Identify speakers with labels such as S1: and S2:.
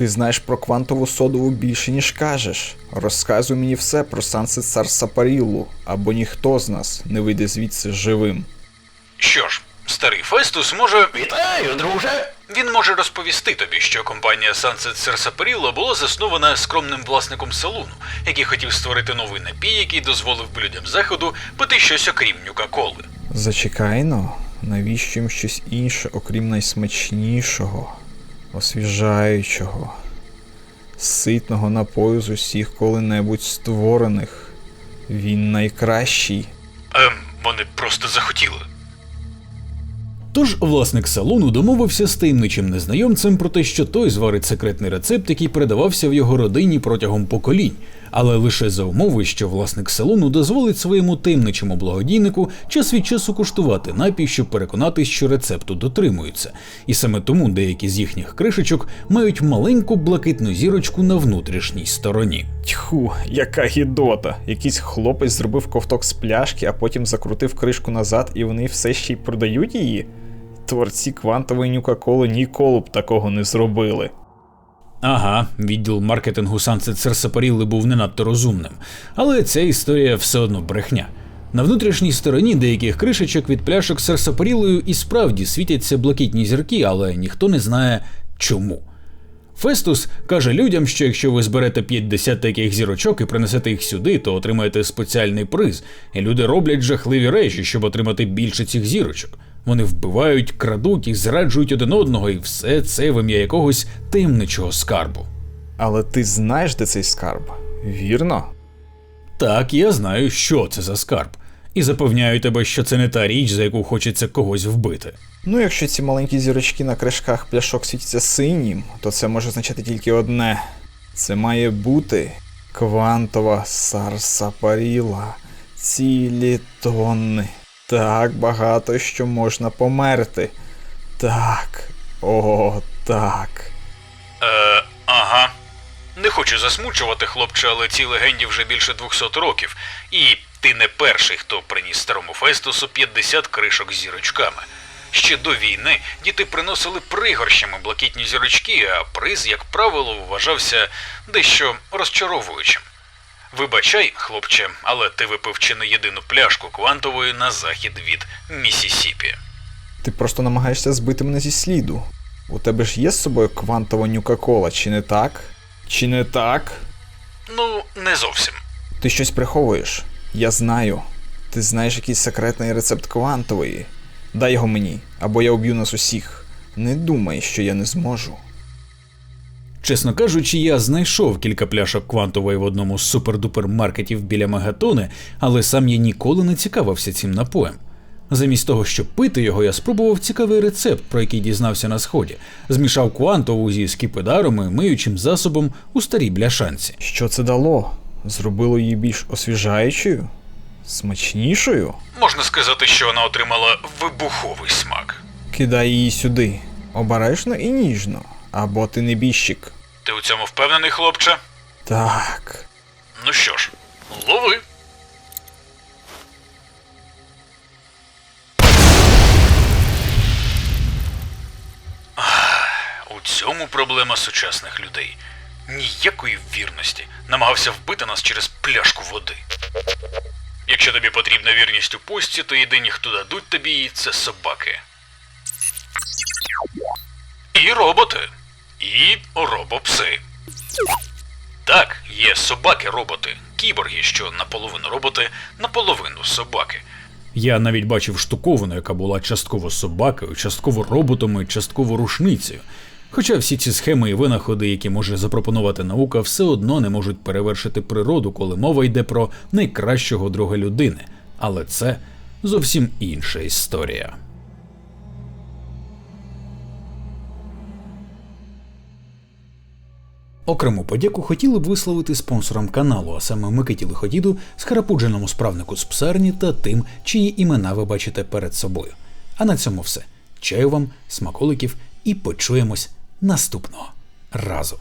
S1: Ти знаєш про квантову содову більше, ніж кажеш. Розказуй мені все про Сансет Сарсапарілу, або ніхто з нас не вийде звідси живим.
S2: Що ж, старий Фестус може. Вітаю, друже! Він може розповісти тобі, що компанія Sunset Серсапаріло була заснована скромним власником салону, який хотів створити новий напій, який дозволив би людям заходу пити щось окрім нюка-коли.
S1: Зачекай но, навіщо їм щось інше, окрім найсмачнішого, освіжаючого, ситного напою з усіх коли-небудь створених. Він найкращий.
S2: Ем, вони просто захотіли.
S3: Тож власник салону домовився з таємничим незнайомцем про те, що той зварить секретний рецепт, який передавався в його родині протягом поколінь, але лише за умови, що власник салону дозволить своєму таємничому благодійнику час від часу куштувати напій, щоб переконатись, що рецепту дотримуються. І саме тому деякі з їхніх кришечок мають маленьку блакитну зірочку на внутрішній стороні.
S1: Тьху, яка гідота. Якийсь хлопець зробив ковток з пляшки, а потім закрутив кришку назад, і вони все ще й продають її. Творці квантової нюка-коли ніколи б такого не зробили.
S3: Ага, відділ маркетингу Sunset Серсапарілли був не надто розумним, але ця історія все одно брехня. На внутрішній стороні деяких кришечок від пляшок серсапарілою і справді світяться блакитні зірки, але ніхто не знає чому. Фестус каже людям, що якщо ви зберете 50 таких зірочок і принесете їх сюди, то отримаєте спеціальний приз. І люди роблять жахливі речі, щоб отримати більше цих зірочок. Вони вбивають, крадуть і зраджують один одного, і все це в ім'я якогось таємничого скарбу.
S1: Але ти знаєш, де цей скарб? Вірно?
S3: Так, я знаю, що це за скарб, і запевняю тебе, що це не та річ, за яку хочеться когось вбити.
S1: Ну, якщо ці маленькі зірочки на кришках пляшок світяться синім, то це може означати тільки одне: це має бути квантова сарсапаріла. Цілі тонни. Так багато, що можна померти. Так. О, так.
S2: Е, ага. Не хочу засмучувати, хлопче, але цій легенді вже більше 200 років, і ти не перший, хто приніс старому Фестусу 50 кришок з зірочками. Ще до війни діти приносили пригорщами блакитні зірочки, а приз, як правило, вважався дещо розчаровуючим. Вибачай, хлопче, але ти випив чи не єдину пляшку квантової на захід від Місісіпі.
S1: Ти просто намагаєшся збити мене зі сліду. У тебе ж є з собою квантова нюка-кола, чи не так? Чи не так?
S2: Ну, не зовсім.
S1: Ти щось приховуєш. Я знаю. Ти знаєш якийсь секретний рецепт квантової. Дай його мені, або я уб'ю нас усіх. Не думай, що я не зможу.
S3: Чесно кажучи, я знайшов кілька пляшок квантової в одному з супер-дупер маркетів біля Мегатони, але сам я ніколи не цікавився цим напоєм. Замість того, щоб пити його, я спробував цікавий рецепт, про який дізнався на сході. Змішав квантову зі скіпидаром і миючим засобом у старій бляшанці.
S1: Що це дало? Зробило її більш освіжаючою? Смачнішою?
S2: Можна сказати, що вона отримала вибуховий смак.
S1: Кидай її сюди. Обережно і ніжно. Або ти небіжчик.
S2: Ти у цьому впевнений, хлопче?
S1: Так.
S2: Ну що ж, лови. У цьому проблема сучасних людей. Ніякої вірності. Намагався вбити нас через пляшку води. Якщо тобі потрібна вірність у пості, то єдині, хто дадуть тобі її, це собаки. І роботи. І робопси. Так, є собаки-роботи, кіборги, що наполовину роботи, наполовину собаки.
S3: Я навіть бачив штуковину, яка була частково собакою, частково роботом і частково рушницею. Хоча всі ці схеми і винаходи, які може запропонувати наука, все одно не можуть перевершити природу, коли мова йде про найкращого друга людини. Але це зовсім інша історія. Окрему подяку хотіли б висловити спонсорам каналу, а саме Микиті Лиходіду, схарапудженому справнику з псарні та тим, чиї імена ви бачите перед собою. А на цьому все. Чаю вам, смаколиків і почуємось наступного разу.